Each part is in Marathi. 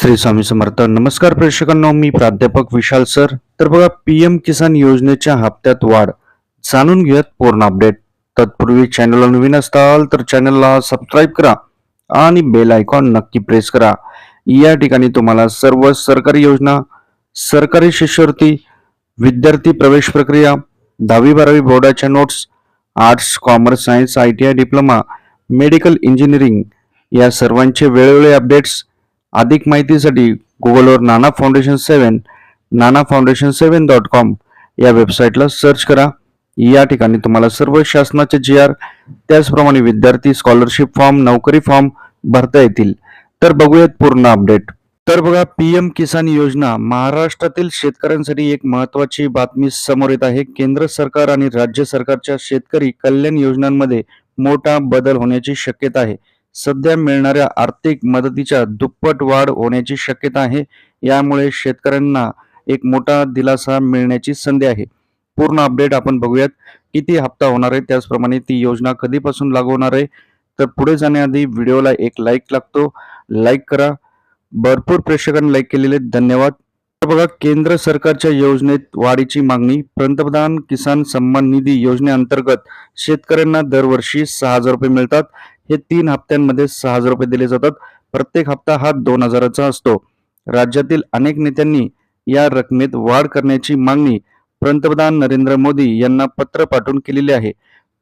श्री स्वामी समर्थ. नमस्कार प्रेक्षकांनो मी प्राध्यापक विशाल सर. तर बघा पी एम किसान योजनेच्या हप्त्यात वाढ. जाणून घेऊयात पूर्ण अपडेट. तत्पूर्वी चॅनलला नवीन असताल तर चॅनलला सबस्क्राईब करा आणि बेल आयकॉन नक्की प्रेस करा. या ठिकाणी तुम्हाला सर्व सरकारी योजना सरकारी शिष्यवृत्ती विद्यार्थी प्रवेश प्रक्रिया दहावी बारावी बोर्डाच्या notes arts commerce science I T I diploma medical engineering या सर्वांचे वेळोवेळी अपडेट्स अधिक माहितीसाठी गुगलवर Nana foundation seven Nana foundation seven dot com या वेबसाईटला सर्च करा. या ठिकाणी तुम्हाला सर्व शासनाचे जी आर त्याचप्रमाणे विद्यार्थी स्कॉलरशिप फॉर्म नोकरी फॉर्म भरता येतील. तर बघूयात पूर्ण अपडेट तर बघा पी एम किसान योजना महाराष्ट्रातील शेतकऱ्यांसाठी एक महत्वाची बातमी समोर येत आहे. केंद्र सरकार आणि राज्य सरकारच्या शेतकरी कल्याण योजनांमध्ये मोठा बदल होण्याची शक्यता आहे. सध्या मिळणाऱ्या आर्थिक मदतीच्या दुप्पट वाढ होण्याची शक्यता आहे. यामुळे शेतकऱ्यांना एक मोठा दिलासा मिळण्याची संधी आहे. पूर्ण अपडेट आपण बघूयात. किती हप्ता होणार आहे? त्याचप्रमाणे ती योजना कधीपासून लागू होणार आहे? तर पुढे जाण्याआधी व्हिडिओला एक लाईक लागतो. लाईक करा. भरपूर प्रेक्षकांनी लाईक केलेले धन्यवाद. तर बघा केंद्र सरकारच्या योजनेत वाढीची मागणी. पंतप्रधान किसान सन्मान निधी योजनेअंतर्गत शेतकऱ्यांना दरवर्षी सहा हजार रुपये मिळतात. हे तीन हप्त्यांमध्ये सहा हजार रुपये दिले जातात. प्रत्येक हप्ता हा दोन हजाराचा असतो. राज्यातील अनेक नेत्यांनी या रकमेत वाढ करण्याची मागणी पंतप्रधान नरेंद्र मोदी यांना पत्र पाठवून केलेली आहे.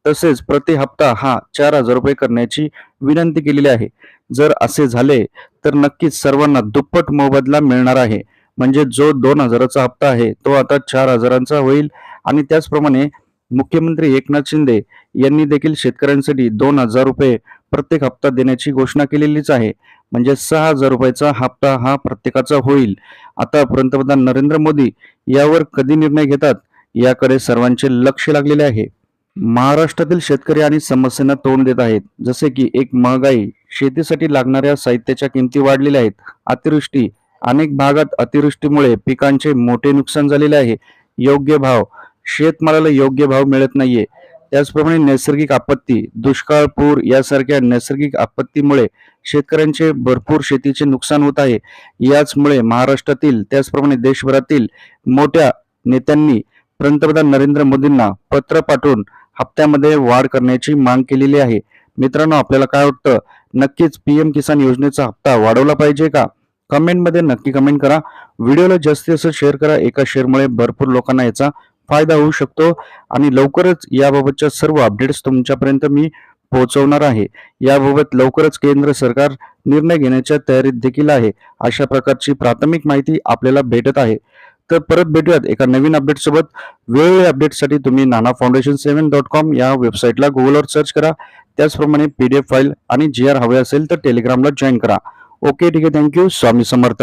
तसेच प्रति हप्ता हा चार हजार रुपये करण्याची विनंती केलेली आहे. जर असे झाले तर नक्कीच सर्वांना दुप्पट मोबदला मिळणार आहे. म्हणजे जो दोन हजाराचा हप्ता आहे तो आता चार हजारांचा होईल. आणि त्याचप्रमाणे मुख्यमंत्री एकनाथ शिंदे यांनी देखील शेतकऱ्यांसाठी दोन हजार रुपये प्रत्येक हप्ता देण्याची घोषणा केलेलीच आहे. म्हणजे सहा हजार रुपयाचा हप्ता हा प्रत्येकाचा होईल. आता पंतप्रधान नरेंद्र मोदी यावर कधी निर्णय घेतात? याकडे सर्वांचे लक्ष लागलेले आहे. महाराष्ट्रातील शेतकरी आणि समस्यांना तोंड देत आहेत. जसे की एक महागाई शेतीसाठी लागणाऱ्या साहित्याच्या किमती वाढलेल्या आहेत. अतिवृष्टी अनेक भागात अतिवृष्टीमुळे पिकांचे मोठे नुकसान झालेले आहे. योग्य भाव शेतमालाला योग्य भाव मिळत नाहीये. त्याचप्रमाणे नैसर्गिक आपत्ती दुष्काळ पूर यासारख्या नैसर्गिक आपत्तीमुळे शेतकऱ्यांचे भरपूर शेतीचे नुकसान होत आहे. याचमुळे महाराष्ट्रातील त्याचप्रमाणे देशभरातील मोठ्या नेत्यांनी पंतप्रधान नरेंद्र मोदींना पत्र पाठवून हप्त्यामध्ये वाढ करण्याची माग केलेली आहे. मित्रांनो आपल्याला काय वाटतं? नक्कीच पीएम किसान योजनेचा हप्ता वाढवला पाहिजे का? कमेंटमध्ये नक्की कमेंट करा. व्हिडिओला जास्तीत जास्त शेअर करा. एका शेअरमुळे भरपूर लोकांना याचा फायदा होऊ शकतो आणि लवकरच याबाबतच्या सर्व अपडेट्स तुमच्यापर्यंत मी पोहोचवणार आहे. याबाबत लवकरच केंद्र सरकार निर्णय घेण्याच्या तयारीत देखील आहे. अशा प्रकारची प्राथमिक माहिती आपल्याला भेटत आहे. तर परत भेटूयात एका नवीन अपडेटसोबत वेगवेगळ्या अपडेटसाठी तुम्ही Nana foundation seven dot com या वेबसाईटला गुगलवर सर्च करा. त्याचप्रमाणे पी डी एफ फाईल आणि जी आर हवे असेल तर टेलिग्रामला जॉईन करा. ओके ठीक आहे. Thank you Swami Samarth.